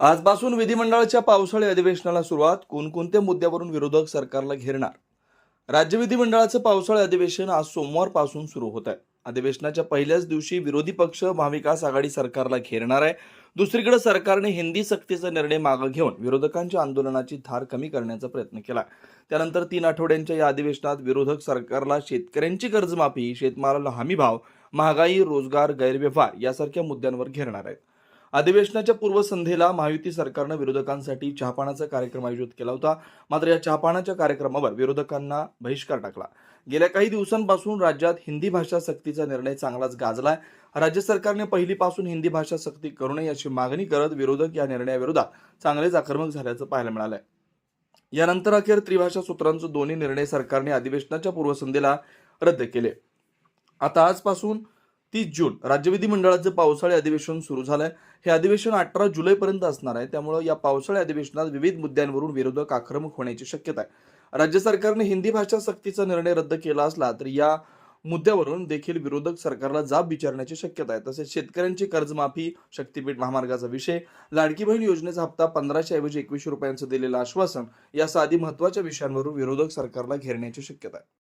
आजपासून विधिमंडळाच्या पावसाळी अधिवेशनाला सुरुवात कोणकोणत्या मुद्द्यावरून विरोधक सरकारला घेरणार? राज्य विधिमंडळाचं पावसाळी अधिवेशन आज सोमवारपासून सुरू होत आहे. अधिवेशनाच्या पहिल्याच दिवशी विरोधी पक्ष महाविकास आघाडी सरकारला घेरणार आहे. दुसरीकडे सरकारने हिंदी सक्तीचा निर्णय मागे घेऊन विरोधकांच्या आंदोलनाची धार कमी करण्याचा प्रयत्न केला. त्यानंतर तीन आठवड्यांच्या या अधिवेशनात विरोधक सरकारला शेतकऱ्यांची कर्जमाफी शेतमालाला हमीभाव महागाई रोजगार गैरव्यवहार यासारख्या मुद्द्यांवर घेरणार आहेत. अधिवेशनाच्या पूर्वसंध्येला महायुती सरकारनं विरोधकांसाठी चहापानाचा कार्यक्रम आयोजित केला होता. मात्र या चहापानाच्या कार्यक्रमावर विरोधकांना बहिष्कार टाकला. गेल्या काही दिवसांपासून राज्यात हिंदी भाषा सक्तीचा निर्णय चांगलाच गाजलाय. राज्य सरकारने पहिलीपासून हिंदी भाषा सक्ती करू नये अशी मागणी करत विरोधक या निर्णयाविरोधात चांगलेच आक्रमक झाल्याचं पाहायला मिळालंय. यानंतर अखेर त्रिभाषा सूत्रांचे दोन्ही निर्णय सरकारने अधिवेशनाच्या पूर्वसंध्येला रद्द केले. आता आजपासून तीस जून राज्य विधिमंडळाचं पावसाळी अधिवेशन सुरू झालंय. हे अधिवेशन अठरा जुलैपर्यंत असणार आहे. त्यामुळे या पावसाळी अधिवेशनात विविध मुद्द्यांवरून विरोधक आक्रमक होण्याची शक्यता आहे. राज्य सरकारने हिंदी भाषा सक्तीचा निर्णय रद्द केला असला तरी या मुद्द्यावरून देखील विरोधक सरकारला जाब विचारण्याची शक्यता आहे. तसेच शेतकऱ्यांची कर्जमाफी शक्तीपीठ महामार्गाचा विषय लाडकी बहीण योजनेचा हप्ता पंधराशे ऐवजी एकवीसशे रुपयांचं दिलेलं आश्वासन यासह आदी महत्त्वाच्या विषयांवरून विरोधक सरकारला घेरण्याची शक्यता आहे.